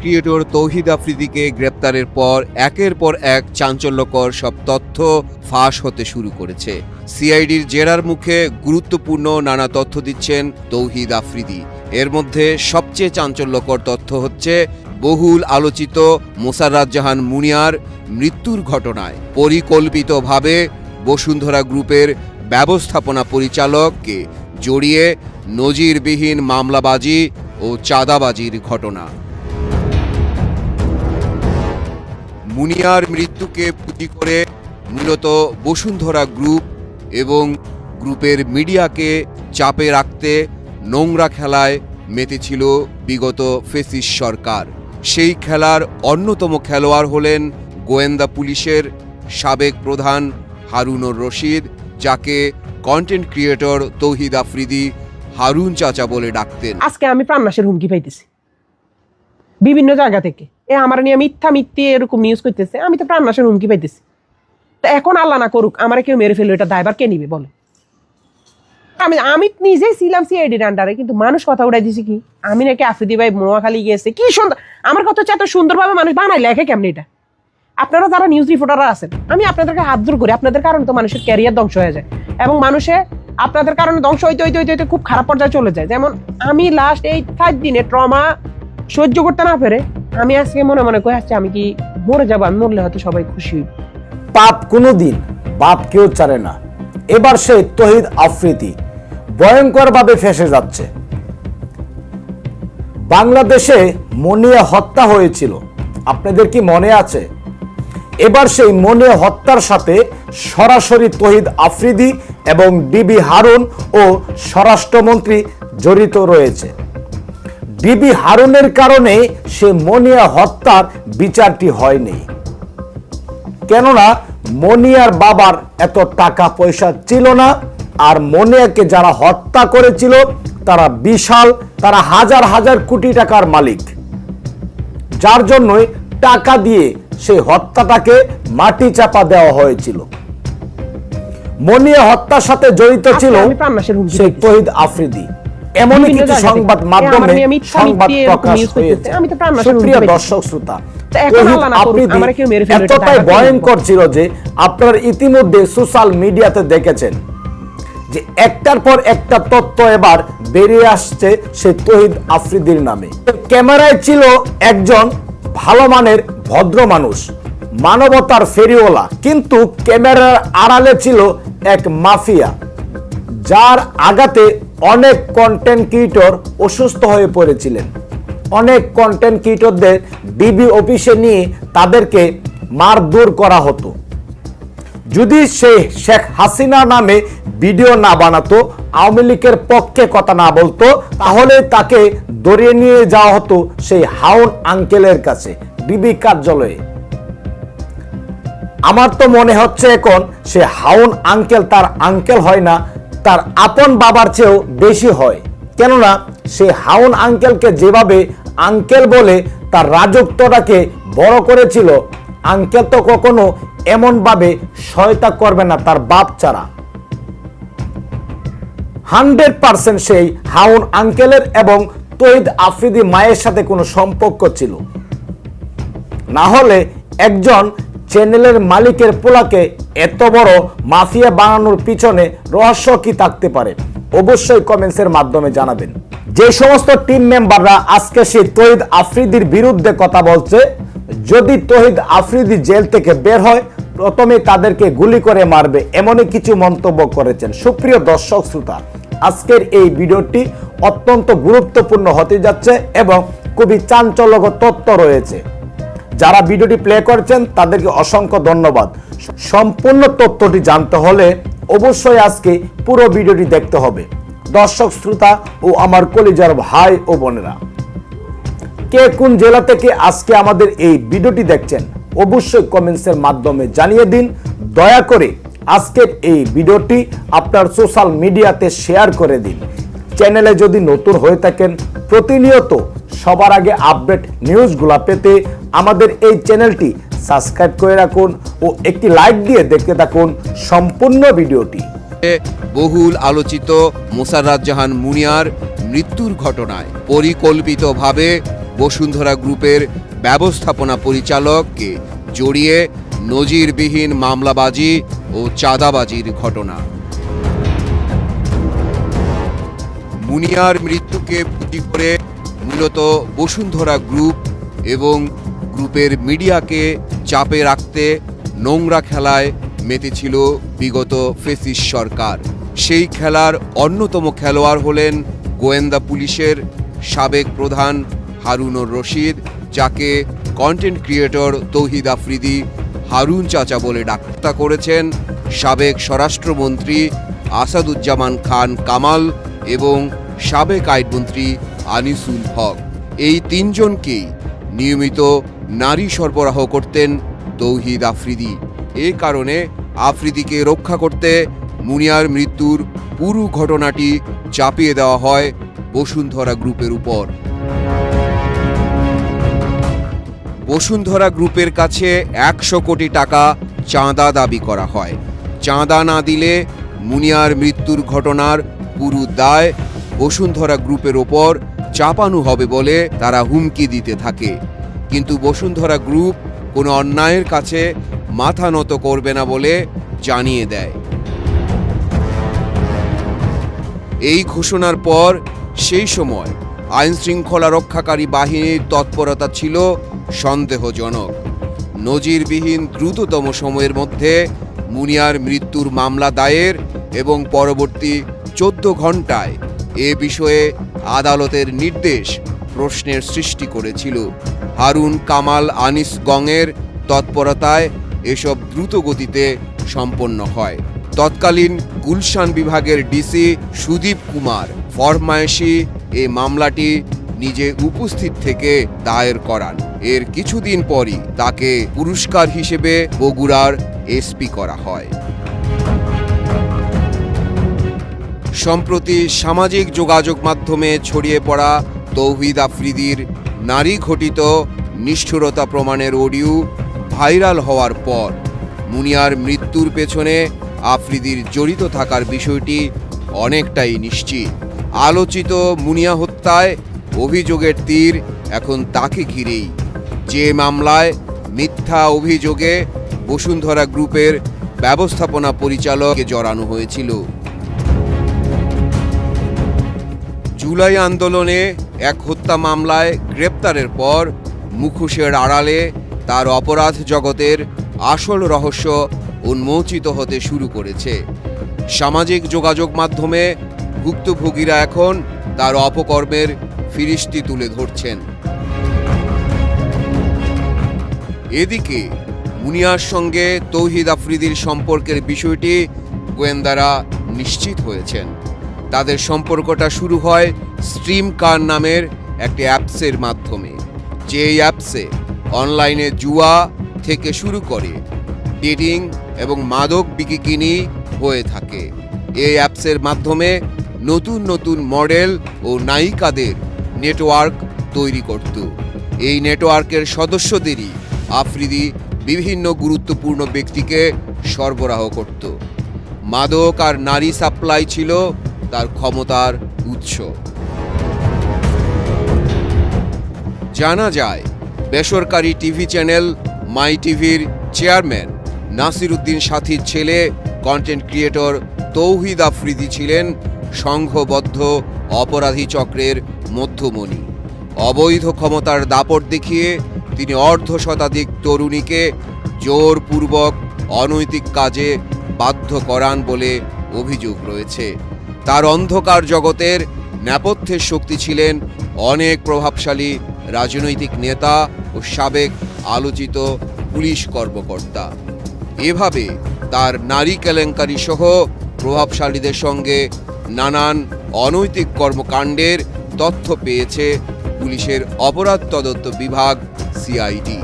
Creator তৌহিদ আফ্রিদিকে গ্রেপ্তারের পর একের পর এক চাঞ্চল্যকর সব তথ্য ফাঁস হতে শুরু করেছে। সিআইডির জেরার মুখে গুরুত্বপূর্ণ নানা তথ্য দিচ্ছেন তৌহিদ আফ্রিদি। এর মধ্যে সবচেয়ে চাঞ্চল্যকর তথ্য হচ্ছে বহুল আলোচিত মোসাররাত জাহান মুনিয়ার মৃত্যুর ঘটনায় পরিকল্পিতভাবে বসুন্ধরা গ্রুপের ব্যবস্থাপনা পরিচালককে জড়িয়ে নজিরবিহীন মামলাবাজি ও চাঁদাবাজির ঘটনা। মুনিয়ার মৃত্যুকে পুঁজি করে মূলত বসুন্ধরা গ্রুপ এবং গ্রুপের মিডিয়াকে চাপে রাখতে নোংরা খেলায় মেতেছিল বিগত ফেসিস সরকার। সেই খেলার অন্যতম খেলোয়াড় হলেন গোয়েন্দা পুলিশের সাবেক প্রধান হারুনুর রশিদ, যাকে কন্টেন্ট ক্রিয়েটর তৌহিদ আফ্রিদি হারুন চাচা বলে ডাকতেন। আজকে আমি প্রাণনাশের হুমকি পাইতেছি। বিভিন্ন জায়গা থেকে। এ আমার নিয়ে মিথ্যা মিথ্যে এরকম নিউজ করতেছে, আমি তো প্রাণনাশের হুমকি পাইতেছি। তা এখন আল্লাহ না করুক, আমার কেউ মেরে ফেলল, এটা দায়বার কে নিবে বলে? আমি আমি নিজেই ছিলাম সিআইডির আন্ডারে কিন্তু মানুষ কথা উড়াই দিছি কি? আমি নাকি আফ্রিদি ভাই নোয়াখালী গিয়েছে, কি সুন্দর, আমার কথা হচ্ছে এত সুন্দরভাবে মানুষ বানাই লেখে কেমনি এটা? আপনারা যারা নিউজ রিপোর্টাররা আছেন, আমি আপনাদেরকে হাত জোর করি, আপনাদের কারণে তো মানুষের ক্যারিয়ার ধ্বংস হয়ে যায়। এবং মানুষে আপনাদের কারণে ধ্বংস হইতে হইতে হইতে হইতে খুব খারাপ পর্যায়ে চলে যায়। যেমন আমি লাস্ট এই সাত দিনে ট্রমা সহ্য করতে না পেরে আমি আজকে মনে মনে করে আসছি, আমি কি মরে যাব? আমি মরলে হয়তো সবাই খুশি পাপ কোনোদিন বাপ কেউ চারে না। এবার সে তহিদ আফ্রিদি ভয়ঙ্করভাবে ফেসে যাচ্ছে। বাংলাদেশে মনিয়া হত্যা হয়েছিল। আপনাদের কি মনে আছে? এবার সেই মনিয়া হত্যার সাথে সরাসরি তহিদ আফ্রিদি এবং বিবি হারুন ও স্বরাষ্ট্রমন্ত্রী জড়িত রয়েছে। বিবি হারুনের কারণে সে মনিয়া হত্যার বিচারটি হয়নি। কেননা মনিয়ার বাবার এত টাকা পয়সা ছিল না আর মনিয়াকে যারা হত্যা করেছিল তারা বিশাল তারা হাজার হাজার কোটি টাকার মালিক। যার জন্যই টাকা দিয়ে সেই হত্যাটাকে মাটি চাপা দেওয়া হয়েছিল। মনিয়া হত্যার সাথে জড়িত ছিল সেই তহিদ আফ্রিদি। এমনই কিছু সংবাদ মাধ্যমে সংবাদ প্রকাশ হয়েছে। সুপ্রিয় দর্শক শ্রোতা এতটাই ভয়ঙ্কর ছিল যে আপনারা ইতিমধ্যে সোশ্যাল মিডিয়াতে দেখেছেন যে একটার পর একটা তথ্য এবার বেরিয়ে আসছে সেই তহিদ আফ্রিদির নামে। ক্যামেরায় ছিল একজন ভালো মানের ভদ্র মানুষ মানবতার ফেরিওয়ালা কিন্তু ক্যামেরার আড়ালে ছিল এক মাফিয়া যার আঘাতে অনেক কন্টেন্ট ক্রিয়েটর অসুস্থ হয়ে পড়েছিলেন। অনেক কন্টেন্ট ক্রিয়েটরদের ডিবি অফিসে নিয়ে তাদেরকে মারধর করা হতো। যদি সে শেখ হাসিনা নামে ভিডিও না বানাতো, আওয়ামী লীগের পক্ষে কথা না বলতো, তাহলে তাকে দরিয়ে নিয়ে যাওয়া হতো সেই হাউন আঙ্কেলের কাছে ডিবি কার্যালয়ে। আমার তো মনে হচ্ছে এখন সে হাউন আঙ্কেল তার আঙ্কেল হয় না তার আপন বাবার চেয়েও বেশি হয়। কেননা সে হাউন আঙ্কেলকে যেভাবে আঙ্কেল বলে, তার রাজত্বটাকে বড় করেছিল, আঙ্কেল তো কখনো এমনভাবে সহায়তা করবে না তার বাপ ছাড়া। হান্ড্রেড পার্সেন্ট সেই হাউন আঙ্কেলের এবং তৈদ আফ্রিদি মায়ের সাথে কোনো সম্পর্ক ছিল। না হলে একজন চ্যানেলের মালিকের পোলাকে এত বড় মাফিয়া বানানোর পিছনে রহস্য কি থাকতে পারে? অবশ্যই কমেন্টসের মাধ্যমে জানাবেন। যে সমস্ত টিম মেম্বাররা আজকে সেই তহিদ আফ্রিদির বিরুদ্ধে কথা বলছে, যদি তহিদ আফ্রিদি জেল থেকে বের হয়, প্রথমে তাদেরকে গুলি করে মারবে এমনই কিছু মন্তব্য করেছেন সুপ্রিয় দর্শক শ্রোতা। আজকের এই ভিডিওটি অত্যন্ত গুরুত্বপূর্ণ হতে যাচ্ছে এবং খুবই চাঞ্চল্যক তত্ত্ব রয়েছে। যারা ভিডিওটি প্লে করেছেন, তাদেরকে অসংখ্য ধন্যবাদ। সম্পূর্ণ তথ্যটি জানতে হলে অবশ্যই আজকে পুরো ভিডিওটি দেখতে হবে। দর্শক, শ্রোতা ও আমার কলিজার ভাই ও বোনেরা, কে কোন জেলা থেকে আজকে আমাদের এই ভিডিওটি দেখছেন, অবশ্যই কমেন্টসের মাধ্যমে জানিয়ে দিন। দয়া করে আজকের এই ভিডিওটি আপনার সোশ্যাল মিডিয়াতে শেয়ার করে দিন। চ্যানেলে যদি নতুন হয়ে থাকেন, প্রতিনিয়ত সবার আগে আপডেট নিউজগুলো পেতে আমাদের এই চ্যানেলটি সাবস্ক্রাইব করে রাখুন ও একটি লাইক দিয়ে দেখতে থাকুন সম্পূর্ণ ভিডিওটি। বহুল আলোচিত মোসাররাত জাহান মুনিয়ার মৃত্যুর ঘটনায় পরিকল্পিতভাবে বসুন্ধরা গ্রুপের ব্যবস্থাপনা পরিচালককে জড়িয়ে নজিরবিহীন মামলাবাজি ও চাঁদাবাজির ঘটনা। মুনিয়ার মৃত্যুকে পুঁজি করে মূলত বসুন্ধরা গ্রুপ এবং গ্রুপের মিডিয়াকে চাপে রাখতে নোংরা খেলায় মেতেছিল বিগত ফেসিস সরকার। সেই খেলার অন্যতম খেলোয়াড় হলেন গোয়েন্দা পুলিশের সাবেক প্রধান হারুনুর রশিদ, যাকে কন্টেন্ট ক্রিয়েটর তৌহিদ আফ্রিদি হারুন চাচা বলে ডাক্তা করেছেন। সাবেক স্বরাষ্ট্রমন্ত্রী আসাদুজ্জামান খান কামাল এবং সাবেক আইনমন্ত্রী আনিসুল হক। এই তিনজনকেই নিয়মিত নারী সরবরাহ করতেন তৌহিদ আফ্রিদি। এ কারণে আফ্রিদিকে রক্ষা করতে মুনিয়ার মৃত্যুর পুরো ঘটনাটি চাপিয়ে দেওয়া হয় বসুন্ধরা গ্রুপের উপর। বসুন্ধরা গ্রুপের কাছে একশো কোটি টাকা চাঁদা দাবি করা হয়। চাঁদা না দিলে মুনিয়ার মৃত্যুর ঘটনার পুরো দায় বসুন্ধরা গ্রুপের ওপর চাপানো হবে বলে তারা হুমকি দিতে থাকে। কিন্তু বসুন্ধরা গ্রুপ কোনো অন্যায়ের কাছে মাথা নত করবে না বলে জানিয়ে দেয়। এই ঘোষণার পর সেই সময় আইন শৃঙ্খলা রক্ষাকারী বাহিনীর তৎপরতা ছিল সন্দেহজনক। নজিরবিহীন দ্রুততম সময়ের মধ্যে মুনিয়ার মৃত্যুর মামলা দায়ের এবং পরবর্তী চোদ্দ ঘন্টায় এ বিষয়ে আদালতের নির্দেশ প্রশ্নের সৃষ্টি করেছিল। হারুন কামাল আনিস গংয়ের তৎপরতায় এসব দ্রুত গতিতে সম্পন্ন হয়। তৎকালীন গুলশান বিভাগের ডিসি সুদীপ কুমার, ফরমায়েশি, এ মামলাটি নিজে উপস্থিত থেকে দায়ের করান। এর কিছুদিন পরই তাকে পুরস্কার হিসেবে বগুড়ার এসপি করা হয়। সম্প্রতি সামাজিক যোগাযোগ মাধ্যমে ছড়িয়ে পড়া তৌহিদ আফ্রিদির নারী ঘটিত নিষ্ঠুরতা প্রমাণের অডিও ভাইরাল হওয়ার পর মুনিয়ার মৃত্যুর পেছনে আফ্রিদির জড়িত থাকার বিষয়টি অনেকটাই নিশ্চিত। আলোচিত মুনিয়া হত্যায় অভিযোগের তীর এখন তাকে ঘিরেই। যে মামলায় মিথ্যা অভিযোগে বসুন্ধরা গ্রুপের ব্যবস্থাপনা পরিচালককে জড়ানো হয়েছিল। জুলাই আন্দোলনে এক হত্যা মামলায় গ্রেপ্তারের পর মুখোশের আড়ালে তার অপরাধ জগতের আসল রহস্য উন্মোচিত হতে শুরু করেছে। সামাজিক যোগাযোগ মাধ্যমে ভুক্তভোগীরা এখন তার অপকর্মের ফিরিস্তি তুলে ধরছেন। এদিকে মুনিয়ার সঙ্গে তৌহিদ আফ্রিদির সম্পর্কের বিষয়টি গোয়েন্দারা নিশ্চিত হয়েছেন। তাদের সম্পর্কটা শুরু হয় স্ট্রিম কার নামের একটি অ্যাপসের মাধ্যমে। যে অ্যাপসে অনলাইনে জুয়া থেকে শুরু করে ডেটিং এবং মাদক বিকিকিনি হয়ে থাকে। এই অ্যাপসের মাধ্যমে নতুন নতুন মডেল ও নায়িকাদের নেটওয়ার্ক তৈরি করত। এই নেটওয়ার্কের সদস্যদেরই আফ্রিদি বিভিন্ন গুরুত্বপূর্ণ ব্যক্তিকে সরবরাহ করত। মাদক আর নারী সাপ্লাই ছিল তার ক্ষমতার উৎস। জানা যায়, বেসরকারি টিভি চ্যানেল মাই টিভির চেয়ারম্যান নাসির উদ্দিন সাথীর ছেলে কন্টেন্ট ক্রিয়েটর তৌহিদ আফ্রিদি ছিলেন সংঘবদ্ধ অপরাধী চক্রের মধ্যমণি। অবৈধ ক্ষমতার দাপট দেখিয়ে তিনি অর্ধ শতাধিক তরুণীকে জোরপূর্বক অনৈতিক কাজে বাধ্য করান বলে অভিযোগ রয়েছে। তার অন্ধকার জগতের নেপথ্যের শক্তি ছিলেন অনেক প্রভাবশালী রাজনৈতিক নেতা ও সাবেক আলোচিত পুলিশ কর্মকর্তা। এভাবে তার নারী কেলেঙ্কারি সহ প্রভাবশালীদের সঙ্গে নানান অনৈতিক কর্মকাণ্ডের তথ্য পেয়েছে পুলিশের অপরাধ তদন্ত বিভাগ সিআইডি।